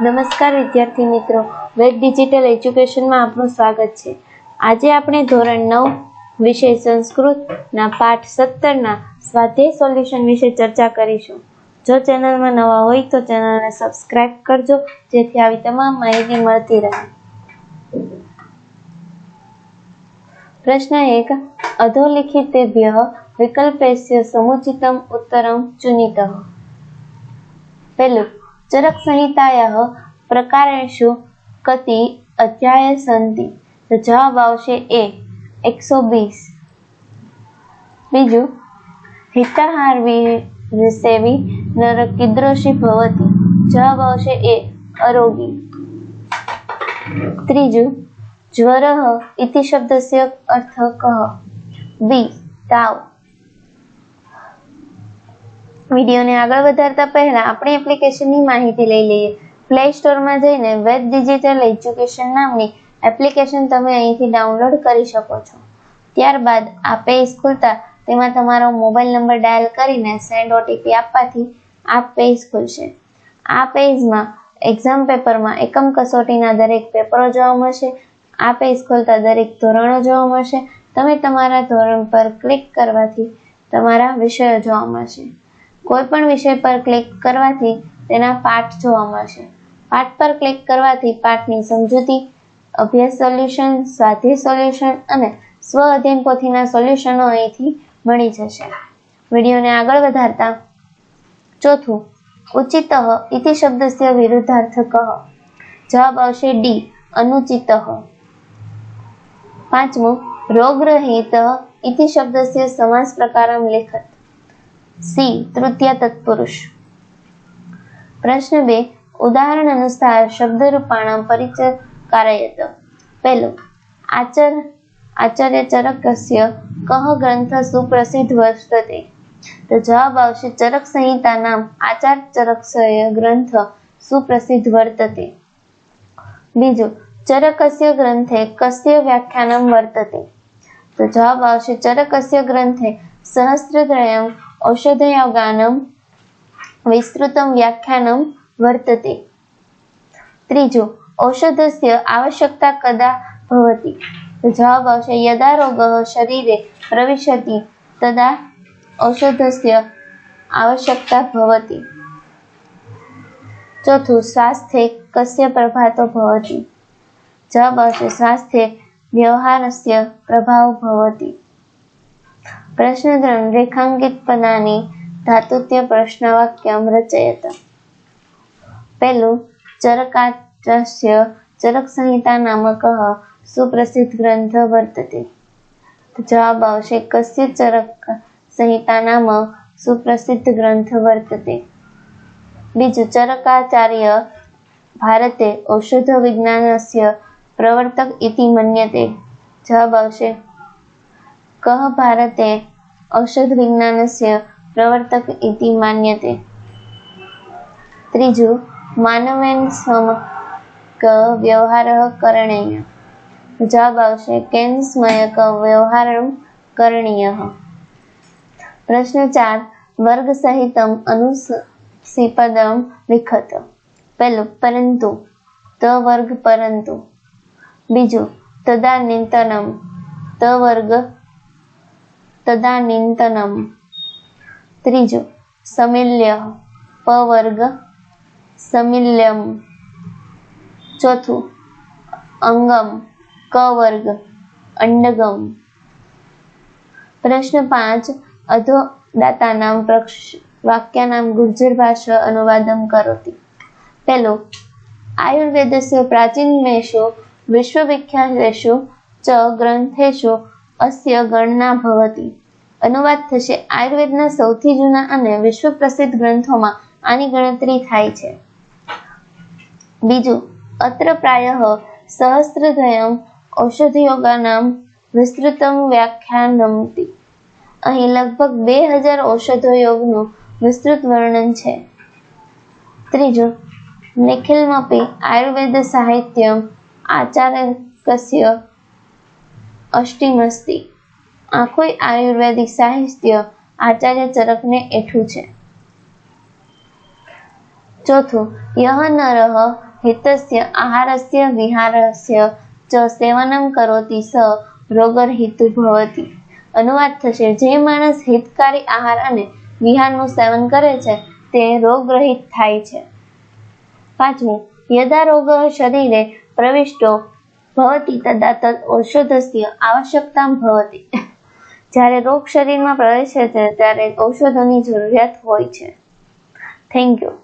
નમસ્કાર વિદ્યાર્થી મિત્રો. વેદ ડિજિટલ એજ્યુકેશનમાં આપનું સ્વાગત છે. આજે આપણે ધોરણ નવ વિષય સંસ્કૃતના પાઠ સત્તરના સ્વાધ્યાય સોલ્યુશન વિશે ચર્ચા કરીશું. જો ચેનલમાં નવા હોય તો ચેનલને સબસ્ક્રાઇબ કરજો, જેથી આવી તમામ માહિતી મળતી રહે. પ્રશ્ન એક. અધોલિખિતેભ્ય વિકલ્પેસ્ય સમુચિતમ ઉત્તરમ ચુનિતઃ. પહેલું ચરક प्रकारेषु कति અધ્યાય સંતિ તો જવાબ આવશે એ, એકસો વીસ. બીજું, હિતાહાર સેવી નર કીદૃશી ભવતી. જવાબ આવશે એ, અરોગી. ત્રીજું, જ્વર ઇતિ શબ્દસ્ય અર્થ કહ બી, તાવ. વિડીયોને આગળ વધારતા પહેલા આપણી એપ્લિકેશનની માહિતી લઈ લઈએ. પ્લે સ્ટોરમાં જઈને વેબ ડિજિટલ એજ્યુકેશન નામની એપ્લિકેશન તમે અહીંથી ડાઉનલોડ કરી શકો છો. ત્યારબાદ આ પેજ ખુલતા તેમાં તમારો મોબાઈલ નંબર ડાયલ કરીને સેન્ડ ઓટીપી આપવાથી આ પેજ ખુલશે. આ પેજમાં એક્ઝામ પેપરમાં એકમ કસોટીના દરેક પેપરો જોવા મળશે. આ પેજ ખોલતા દરેક ધોરણો જોવા મળશે. તમે તમારા ધોરણ પર ક્લિક કરવાથી તમારા વિષયો જોવા મળશે. કોઈ પણ વિષય પર ક્લિક કરવાથી તેના પાઠ જોવા મળશે. પાઠ પર ક્લિક કરવાથી પાઠની સમજૂતી, અભ્યાસ સોલ્યુશન સ્વાધ્યાય સોલ્યુશન અને સ્વ અધ્યયન પોથીના સોલ્યુશનો અહીંથી મળી જશે. વિડીયોને આગળ વધારતા ચોથું, ઉચિત ઇતિ શબ્દસ્ય વિરુદ્ધાર્થક જવાબ આવશે ડી અનુચિત. પાંચમું રોગરહિત ઇતિ શબ્દસ્ય સમાસ પ્રકારમ લેખત. સી, તૃતીય તત્પુરુષ. પ્રશ્ન બે, ઉદાહરણ અનુસાર શબ્દરૂપાણામ પરિચય કારયત પહેલું, આચર આચાર્ય ચરકસ્ય કહ ગ્રંથ સુપ્રસિદ્ધ વર્તતે. તો જવાબ આવશે, ચરક સંહિતા નામ આચાર ચરકસ્ય ગ્રંથ સુપ્રસિદ્ધ વર્તતે. બીજું, ચરકસ્ય ગ્રંથે કસ્ય વ્યાખ્યાનમ વર્તતે. તો જવાબ આવશે, ચરકસ્ય ગ્રંથે સહસ્ત્રત્રયમ ઔષધયોગાનમ, વિસ્તૃતમ વ્યાખ્યાનમ વર્તતે. ત્રીજો, ઔષધસ્ય આવશ્યકતા કદા ભવતી? તો જવાબ આવશે, યદા રોગ શરીરે પ્રવિશતી, તદા ઔષધસ્ય આવશ્યકતા ભવતી. ચોથું, સ્વાસ્થ્ય કસ્ય પ્રભાતો ભવતી? જવાબ આવશે, સ્વાસ્થ્ય વ્યવહારસ્ય પ્રભાવ ભવતિ. પ્રશ્ન ત્રણ રેખાંકિત પનાની ધાતુત્ય પ્રશ્નવાક્યમ રચયત. પહેલું ચરકાચસ્ય ચરક સંહિતા નામક સુપ્રસિદ્ધ ગ્રંથ વર્તતે. જવાબ આવશે, કસ્ય ચરક સંહિતા નામ સુપ્રસિદ્ધ ગ્રંથ વર્તતે. બીજું, ચરકાચાર્ય ભારતે ઔષધ વિજ્ઞાનસ્ય પ્રવર્તક ઇતિ મન્યતે. જવાબ આવશે, કહ ભારતે ઔષધ વિજ્ઞાનસ્ય પ્રવર્તક ઇતિ માન્યતે ત્રીજું, માનવેન સમક વ્યવહાર કરણેય. જવાબ આવશે, કેન સ્મયક વ્યવહાર કરણીય. પ્રશ્ન ચાર, વર્ગ સહિતમ અનુસીપદમ લિખત પહેલું, પરંતુ. ત વર્ગ પરંતુ. બીજું તદાનીતનમ ત વર્ગ તદાનીતનમ ત્રીજું સમિલ્ય પ વર્ગ સમિલ્યમ ચોથું અંગમ કવર્ગ અંડગમ પ્રશ્ન પાંચ અધોદાતાનામ વાક્યાનામ ગુર્જર ભાષા અનુવાદમ કરોતિ પહેલો આયુર્વેદસ્ય પ્રાચીનમેષુ વિશ્વવિખ્યાતેષુ ચ ગ્રંથેષુ અસ્ય ગણના ભવતી. અનુવાદ થશે આયુર્વેદના સૌથી જૂના અને વિશ્વ પ્રસિદ્ધ ગ્રંથોમાં આની ગણતરી થાય છે. બીજું, અત્ર પ્રાયઃ સહસ્ત્રધયમ ઔષધયોગાનામ વિસ્તૃતમ વ્યાખ્યાનમતી અહીં લગભગ બે હજાર ઔષધયોગનું વિસ્તૃત વર્ણન છે. ત્રીજું, નિખિલમપી આયુર્વેદ સાહિત્યમ આચાર્યકસ્ય અષ્ટિમસ્તિ આખું આયુર્વેદિક સાહિત્ય આચાર્ય ચરકને એઠું છે. ચોથું યહ નરઃ હિતસ્ય આહારસ્ય વિહારસ્ય ચ સેવનમ કરોતિ સ રોગરહિતુ ભવતી. અનુવાદ થશે, જે માણસ હિતકારી આહાર અને વિહારનું સેવન કરે છે, તે રોગરહિત થાય છે. પાંચમું, યદા રોગ શરીરે પ્રવિષ્ટો ભવતિ તદા તદ ઔષધસ્ય આવશ્યકતા ભવતી. જ્યારે રોગ શરીરમાં પ્રવેશે છે, ત્યારે ઔષધોની જરૂરિયાત હોય છે. Thank you